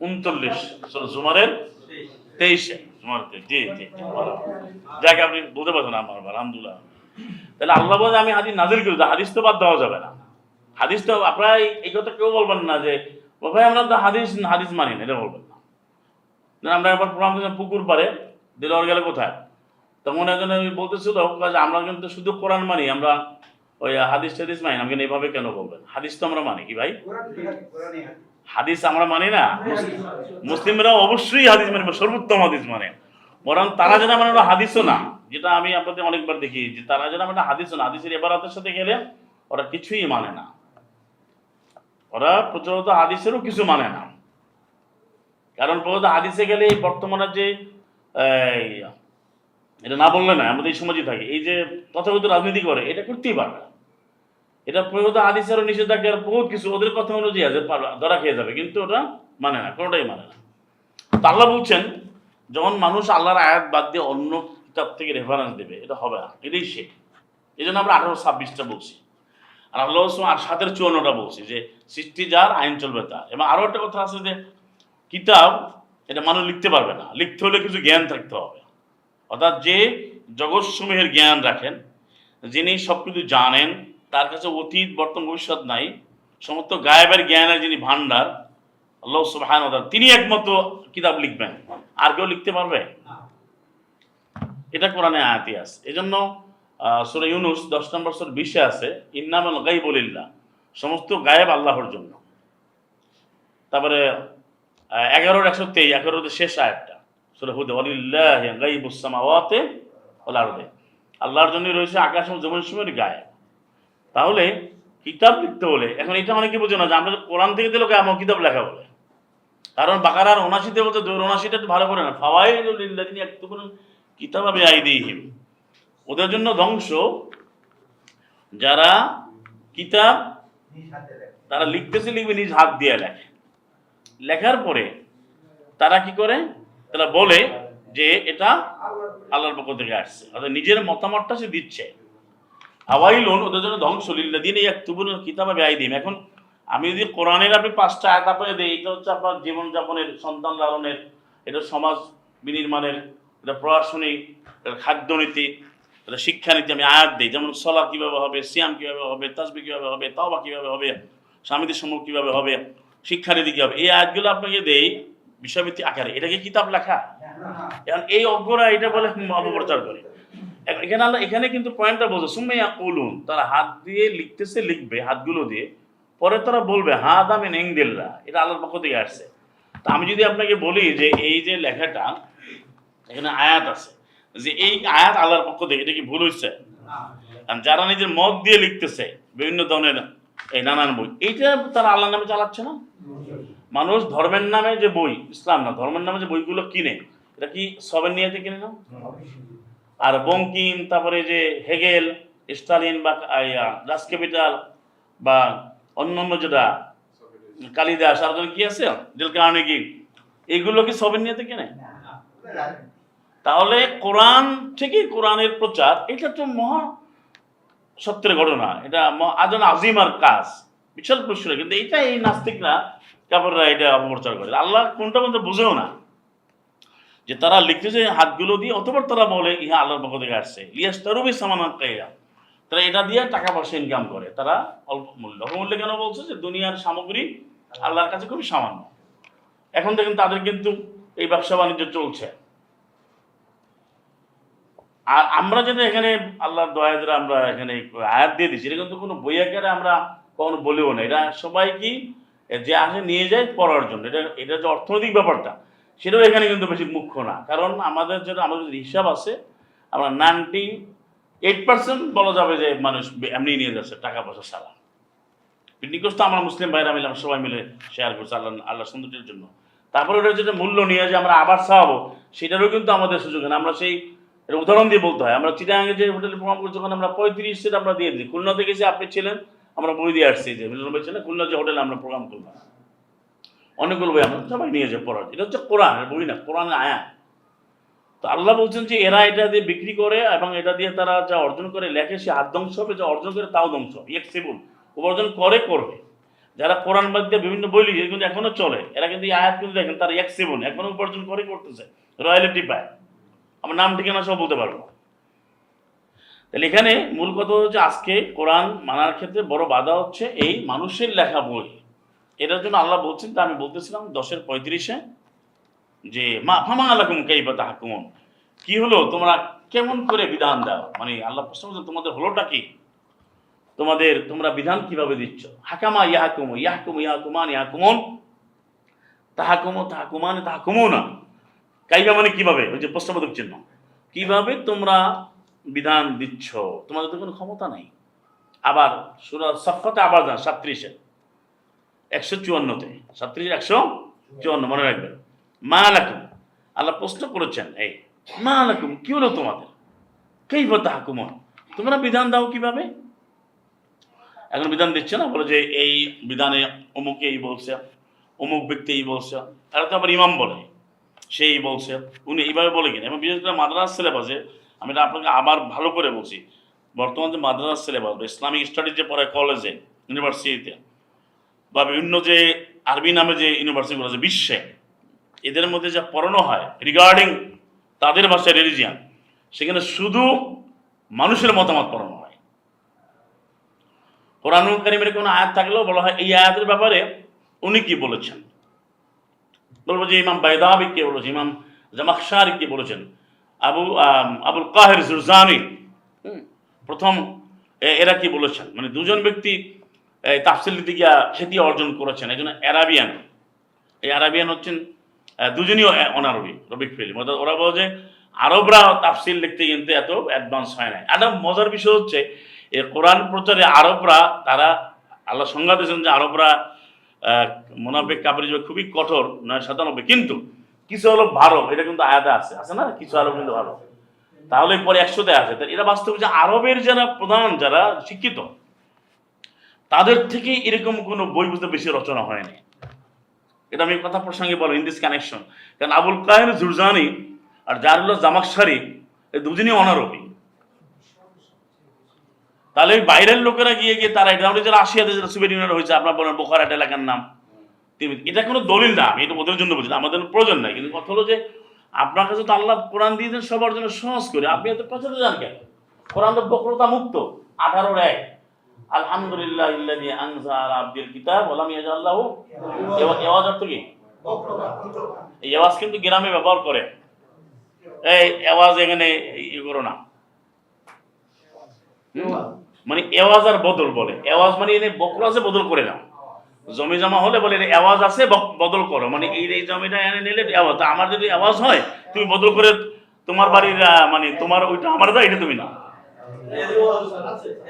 উনচল্লিশ হাদিস তো হাদিস তো কথা কেউ না যে আমরা তো হাদিস হাদিস মানি না আমরা পুকুর পারে দিলওয়ার গেলে কোথায়? তখন একজন বলতেছিল আমরা কিন্তু শুধু কোরআন মানি, আমরা ওই হাদিস টাদিস না আমাকে এইভাবে কেন বলবেন? হাদিস তো আমরা মানি, কি ভাই? হাদিস আমরা মানি না? মুস- মুসলিমরা অবশ্যই হাদিস মানে সর্বোত্তম হাদিস মানে। বরং তারা যেটা মানে হাদিসও না, যেটা আমি আপনাদের অনেকবার দেখি, যে তারা যেটা মানে হাদিসও না, হাদিসের এবারাতের সাথে গেলে ওরা কিছুই মানে না। ওরা প্রচলিত হাদিসেরও কিছু মানে না। কারণ প্রচলিত হাদিসে গেলে এই বর্তমানে যে এটা না বললে না, আমাদের এই সমাজে থাকে। এই যে তথাগত রাজনীতি করে, এটা করতেই পারবে না। এটা প্রগত হাদিসেরও নিষেধাজ্ঞার বহুত কিছু, ওদের কথা অনুযায়ী আছে ধরা খেয়ে যাবে, কিন্তু ওটা মানে না, কোনোটাই মানে না। তো আল্লাহ বলছেন, যখন মানুষ আল্লাহর আয়াত বাদ দিয়ে অন্য কিতাব থেকে রেফারেন্স দেবে, এটা হবে না, এটাই শেখ এই জন্য আমরা আঠারো ছাব্বিশটা বলছি। আর আল্লাহ আর সাতের চুয়ান্নটা বলছি, যে সৃষ্টি যার, আইন চলবে তার। এবং আরও একটা কথা আছে যে, কিতাব এটা মানুষ লিখতে পারবে না। লিখতে হলে কিছু জ্ঞান থাকতে হবে। অর্থাৎ যে জগৎসমূহের জ্ঞান রাখেন, যিনি সব কিছু জানেন তার কাছে অতীত, বর্তমান, ভবিষ্যৎ নাই। সমস্ত গায়েবের জ্ঞানের যিনি ভান্ডার আল্লাহ তিনি একমাত্র কিতাব লিখবেন। আর কেউ লিখতে পারবে? এটা কোরআনে আয়াতি আছে। এই জন্য সুরে ইউনুস দশ নম্বর সুর বিশে আছে, ইন্নামাল গাইবুলিল্লাহ সমস্ত গায়েব আল্লাহর জন্য। তারপরে এগারোর একশো তেইশ এগারোতে শেষ আয়াতটা। সুরে হুদে অলিল্লাহ গাইবুসামাওয়াতে ওলারদে আল্লাহর জন্যই রয়েছে আকাশ এবং জমিন সময়ের গায়ে। তাহলে কিতাব লিখতে বলে এখন এটা অনেকে বোঝে না যে আমরা কোরআন থেকে দিলে আমার কিতাব লেখা বলে। কারণ বাকার বাকারার ওনাশিতে বলতে ওনাশিটা একটু ভালো করে না। ফাওয়াইলিল্লাদিন একটু কিতাব আমি আই আইদিহিম ওদের জন্য ধ্বংস যারা কিতাব তারা লিখতেছে, লিখবে, নিজ হাত দিয়ে লেখে। লেখার পরে তারা কি করে? তারা বলে যে এটা আল্লাহর পক্ষ থেকে আসছে। অর্থাৎ নিজের মতামতটা সে দিচ্ছে। হাওয়াইলুন ওদের জন্য ধ্বংস লিল্লাদিন এক তুবুল কিতাব আমি আই দিম এখন আমি যদি কোরআনের আপনি পাঁচটা আয়াত আপনাকে দিই এটা হচ্ছে আপনার জীবনযাপনের সন্তান লালনের এটা সমাজ বিনির্মাণের এটা প্রশাসনিক এটা খাদ্যনীতি এটা শিক্ষানীতি আমি আয়াত দিই। যেমন সলা কীভাবে হবে সিয়াম কীভাবে হবে তাসবি কীভাবে হবে তাওবা কীভাবে হবে স্বামীদের সম্মুখ কীভাবে হবে শিক্ষানীতি কী হবে এই আয়াতগুলো আপনাকে দেই বিষয়ভিত্তিক আকারে। এটা কি কিতাব লেখা। এখন এই অজ্ঞরা এটা বলে অপপ্রচার করে। এখন আল্লাহ এখানে কিন্তু পয়েন্টটা বলছে সুমাইয়া উলুন তারা হাত দিয়ে লিখতেছে, লিখবে, হাতগুলো দিয়ে, পরে তারা বলবে হাত আমি নেংদিল্লা এটা আল্লাহর পক্ষ থেকে আসছে। তা আমি যদি আপনাকে বলি যে এই যে লেখাটা, এখানে আয়াত আছে, যে এই আয়াত আল্লাহর পক্ষ থেকে, এটা কি ভুল আর যারা নিজের মত দিয়ে লিখতেছে, বিভিন্ন ধরনের এই নানান বই, এইটা তারা আল্লাহর নামে চালাচ্ছে না? মানুষ ধর্মের নামে যে বই, ইসলাম না, ধর্মের নামে যে বইগুলো কিনে, এটা কি সবের নিয়েতে কিনে না আর বঙ্কিম, তারপরে যে হেগেল, স্টালিন বা রাজ ক্যাপিটাল বা অন্যান্য যেটা, কালিদাস, আর কি আছে? Dale Carnegie. এগুলো কি সবের নিয়েতে কিনে তাহলে কোরআন থেকে কোরআনের প্রচার, এটা তো মহা সত্যের ঘটনা। এটা আজন আজিমার কাজ। বিশাল প্রশ্ন, কিন্তু এটা এই নাস্তিকরা কাপড়রা এটা অপপ্রচার করে। আল্লাহ কোনটা বলতে বুঝেও না। যে তারা লিখতেছে হাতগুলো দিয়ে অতবার তারা বলে, ইহা আল্লাহর পক্ষ থেকে আসছে। লিয়াস তারুবি কাইয়া তারা এটা দিয়ে টাকা পয়সা ইনকাম করে। তারা অল্প মূল্য। অল্প মূল্যে কেন বলছে যে দুনিয়ার সামগ্রী আল্লাহর কাছে খুবই সামান্য। এখন দেখেন তাদের কিন্তু এই ব্যবসা বাণিজ্য চলছে। আর আমরা যেটা এখানে আল্লাহর দয়া আমরা এখানে আয়াত দিয়ে দিচ্ছি, এটা কিন্তু কোনো বই আকারে আমরা কখনো বলিও না। এটা সবাই কি যে আসে নিয়ে যায় পড়ার জন্য। এটা এটা যে অর্থনৈতিক ব্যাপারটা। সেটাও এখানে কিন্তু বেশি মুখ্য না। কারণ আমাদের যেটা আমাদের হিসাব আছে, আমরা নাইনটি এইট পার্সেন্ট বলা যাবে যে মানুষ এমনি নিয়ে যাচ্ছে টাকা পয়সা ছাড়া। তো আমরা মুসলিম ভাইরা মিলে সবাই মিলে শেয়ার করছি আল্লাহ আল্লাহ সৌন্দর্যের জন্য। তারপরে ওটা যেটা মূল্য নিয়ে যে আমরা আবার চাওয়াবো সেটারও কিন্তু আমাদের সুযোগ নেই। আমরা সেই, এটা উদাহরণ দিয়ে বলতে হয়, আমরা চিটাঙ্গে যে হোটেলে প্রোগ্রাম করছি, ওখানে আমরা পঁয়ত্রিশ সিট আমরা দিয়ে দিই খুলনাতে গেছি, আপনি ছিলেন, আমরা বই দিয়ে আসছি যে, মিলন ভাই ছিলেন, খুলনা যে হোটেলে আমরা প্রোগ্রাম করলাম। অনেকগুলো বই আমরা সবাই নিয়ে যাই পড়ার এটা হচ্ছে কোরআন বই না, কোরআনের আয়া তো আল্লাহ বলছেন যে এরা এটা দিয়ে বিক্রি করে এবং এটা দিয়ে তারা যা অর্জন করে লেখে, সে হাত ধ্বংস হবে, যা অর্জন করে তাও ধ্বংস হবে। ইয়েক্সিবুল উপার্জন করে, করবে। যারা কোরআন বাদ দিয়ে বিভিন্ন বই লিখে, কিন্তু এখনও চলে। এরা কিন্তু আয়াত কিন্তু দেখেন, তার এক সেবন এখনও উপার্জন করে, করতেছে। রয়্যালিটি পায়। আমার নাম, ঠিকানা সব বলতে পারব। তাহলে এখানে মূল কথা হচ্ছে আজকে কোরআন মানার ক্ষেত্রে বড় বাধা হচ্ছে এই মানুষের লেখা বই। এটার জন্য আল্লাহ বলছেন তা আমি বলতেছিলাম দশের পঁয়ত্রিশে যে, মা ফামা আলাকুম কাইবা তাহকুমন? কি হলো? তোমরা কেমন করে বিধান দাও? মানে আল্লাহ প্রশ্ন করছেন, তোমাদের হলোটা কি? তোমাদের, তোমরা বিধান কীভাবে দিচ্ছ? হাকামা ইয়াহকুম ইয়াহকুম ইয়াহকুমান ইয়াহকুমন তাহাকুমো, তাহাকুমান তাহাকুমো না কাইবা মানে কীভাবে? ওই যে প্রশ্নবোধক চিহ্ন। কীভাবে তোমরা বিধান দিচ্ছ? তোমাদের তো কোনো ক্ষমতা নাই। আবার সুরা সফাতে আবার যান সাত্রিশে একশো চুয়ান্নতে সাতত্রিশ একশো চুয়ান্ন, মনে রাখবেন। মা আলাকুম আল্লাহ প্রশ্ন করেছেন, এই, মা আলাকুম কি হলো তোমাদের? কেই বলতে হাকুমন তোমরা বিধান দাও কীভাবে? এখন বিধান দিচ্ছে না, বলে যে এই বিধানে অমুক এই বলছে, অমুক ব্যক্তি এই বলছে তারা তো আবার ইমাম বলে, সেই বলছে, উনি এইভাবে বলে কিনা এবং বিশেষ করে মাদ্রাস সিলেবাসে আমি এটা আপনাকে আবার ভালো করে বলছি, বর্তমান যে মাদ্রাস সিলেবাস ইসলামিক স্টাডিজ যে পড়ায় কলেজে ইউনিভার্সিটিতে বা বিভিন্ন যে আরবি নামে যে ইউনিভার্সিটিগুলো আছে বিশ্বে এদের মধ্যে যা পড়ানো হয় রিগার্ডিং তাদের ভাষায় রিলিজিয়ান সেখানে শুধু মানুষের মতামত পড়ানো হয়। কোরআনুল কারিমের কোনো আয়াত থাকলেও বলা হয় এই আয়াতের ব্যাপারে উনি কি বলেছেন? বলব যে ইমাম বাইদাবি কে বলেছেন ইমাম জামাকশারি কে বলেছেন আবু আবুল কাহের জুরজানি প্রথম এরা কি বলেছেন? মানে দুজন ব্যক্তি তাফসিল দিতে গিয়া খ্যাতি অর্জন করেছেন। একজন অ্যারাবিয়ান। এই আরাবিয়ান হচ্ছেন দুজনই অনারবি রবিক ফিল্ম অর্থাৎ ওরা বলে যে, আরবরা তাফসিল লিখতে কিন্তু এত অ্যাডভান্স হয় না একটা মজার বিষয় হচ্ছে, এই কোরআন প্রচারে আরবরা, তারা আল্লাহ সংজ্ঞা দিয়েছেন যে আরবরা মোনাফেক কাপড় হিসেবে খুবই কঠোর, নয় সাতানব্বই। কিন্তু কিছু হলো ভালো, এটা কিন্তু আয়াতে আছে। আছে না? কিছু আরব কিন্তু ভালো। তাহলে পরে একশোতে আছে। এরা বাস্তবে যে আরবের যারা প্রধান, যারা শিক্ষিত তাদের থেকে এরকম কোনো বই বুঝতে বেশি রচনা হয়নি। এটা আমি কথা প্রসঙ্গে বলো ইন দিস কানেকশন কারণ আবুল কাহের জুরজানি আর জারুল্লাহ জামাকসারি এই দুজনই অনারবি তাহলে ওই বাইরের লোকেরা গিয়ে গিয়ে তারা, এটা আমাদের যারা আসিয়াতে যারা সুবের ইউনিয়ন হয়েছে, আপনার বলেন বোখারাট এলাকার নাম। এটা কোনো দলিল না, আমি এটা ওদের জন্য বলছি আমাদের প্রয়োজন নাই। কিন্তু কথা হলো যে, আপনার কাছে তো আল্লাহ কোরআন দিয়েছেন সবার জন্য সহজ করে, আপনি এত প্রচারে যান কেন? কোরআন তো বক্রতা মুক্ত আঠারোর এক। আলহামদুলিল্লাহ ইল্লাযী আনজালা আলা আবদিল কিতাব আওয়াজ কিন্তু গ্রামে ব্যবহার করে। এই আওয়াজ এখানে ই করো না। মানে এওয়াজ আর বদল বলে। এওয়াজ মানে এনে বকরাজে বদল করে নাও জমি জমা হলে বলে আওয়াজ আছে বদল করো। মানে এই এই জমিটা এনে নিলে আওয়াজ আমার যদি আওয়াজ হয়, তুমি বদল করে তোমার বাড়ির মানে তোমার ওইটা আমার দাও এটা তুমি না।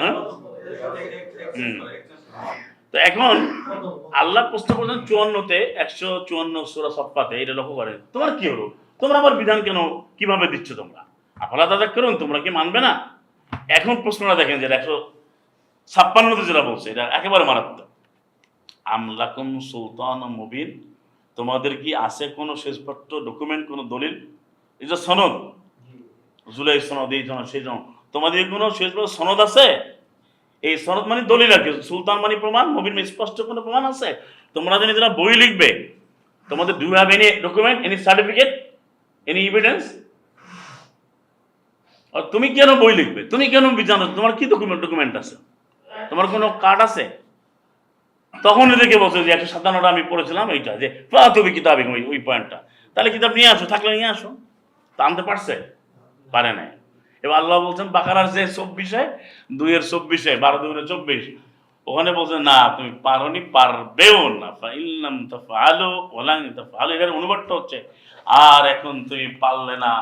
হ্যাঁ? তো এখন আল্লাহ প্রশ্ন করছেন চুয়ান্নতে একশো চুয়ান্ন সুরা সপ্পাতে এটা লক্ষ্য করেন। তোমার কি হলো? তোমরা আবার বিধান কেন কীভাবে দিচ্ছ তোমরা? আফলা দাদা করুন তোমরা কি মানবে না? এখন প্রশ্নটা দেখেন যেটা একশো ছাপ্পান্নতে যেটা বলছে এটা একেবারে মারাত্মক। আমলাকুম সুলতান মুবিন তোমাদের কি আছে কোনো শেষপত্র ডকুমেন্ট কোনো দলিল? এই যে সনদ। জুলাই সনদ এই সনদ সেই সনদ। তোমাদের কোনো শেষপত্র সনদ আছে? এই সনদ মানে দলিল আর কি, সুলতান মানে প্রমাণ মানে স্পষ্ট কোনো প্রমাণ আছে? তোমরা যে নিজেরা বই লিখবে, তোমাদের do have any document any certificate any evidence আর তুমি কেন বই লিখবে? তুমি কেন জানো তোমার কি ডকুমেন্ট ডকুমেন্ট আছে? তোমার কোনো কার্ড আছে? তখন এদেরকে বলছে যে একশো সাতান্নটা আমি পড়েছিলাম, এইটা যে তুমি কিতাব, ওই ওই পয়েন্টটা তাহলে কিতাব নিয়ে আসো, থাকলে নিয়ে আসো। তা আনতে পারছে? পারে নাই। এবার আল্লাহ বলছেন, বাকারার যে চব্বিশে, দুইয়ের চব্বিশে, বারো দুইয়ের চব্বিশ। ওখানে বলছে, না, তুমি পারোনি, পারবেও না। ইল্লাম তাফআলু ওয়ালান তাফআলু। এটার অনুবাদটা হচ্ছে, আর এখন তুমি পারলে না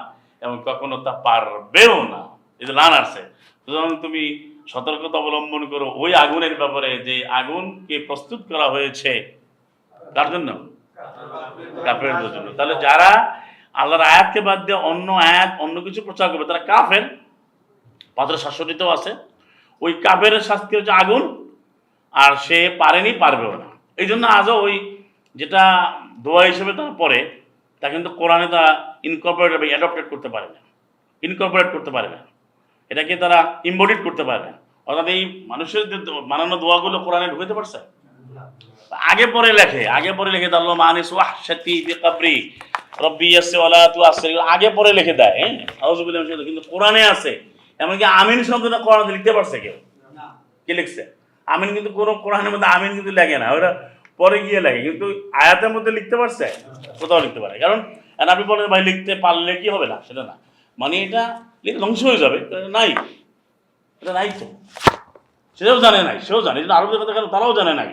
এবং কখনো তা পারবেও না। যে লান আসছে। সুতরাং তুমি সতর্কতা অবলম্বন করো ওই আগুনের ব্যাপারে, যে আগুনকে প্রস্তুত করা হয়েছে। তার জন্য? কাফেরদের জন্য। তাহলে যারা আল্লাহর আয়াতকে বাদ দিয়ে অন্য আয়াত, অন্য কিছু প্রচার করবে। তারা কাফের পাত্র শাশ্বতিতেও আছে। ওই কাফের শাস্তি হচ্ছে আগুন, আর সে পারেনি, পারবেও না। এই জন্য আজও ওই যেটা দোয়া হিসেবে তারা পড়ে, তা কিন্তু কোরআনে তা ইনকর্পোরেট বা অ্যাডপ্টেড করতে পারে না। ইনকর্পোরেট করতে পারে না। এটাকে তারা ইম্বডিট করতে পারে না। অর্থাৎ এই মানুষের যে মানানো দোয়াগুলো কোরআনে ঢুকাতে পারছে? আগে পরে লেখে, আগে পরে লিখে দাও মানিস ওয়াহশাতি ফি কবরি রব্বি আগে পরে লিখে দেয় হ্যাঁ? কিন্তু কোরআনে আছে এমনকি আমিন শব্দটা কোরআনে লিখতে পারছে কেউ? কি লিখছে? আমিন কিন্তু কোনো কোরআনের মধ্যে আমিন কিন্তু লেগে না ওটা পরে গিয়ে লাগে কিন্তু আয়াতের মধ্যে লিখতে পারছে কোথাও লিখতে পারে। কারণ আপনি বলেন ভাই লিখতে পারলে কি হবে? না সেটা না। মানে এটা ধ্বংস হয়ে যাবে নাই। এটা নাই তো। সেটাও জানে নাই সেও জানে। আরবদের কথা তারাও জানে নাই?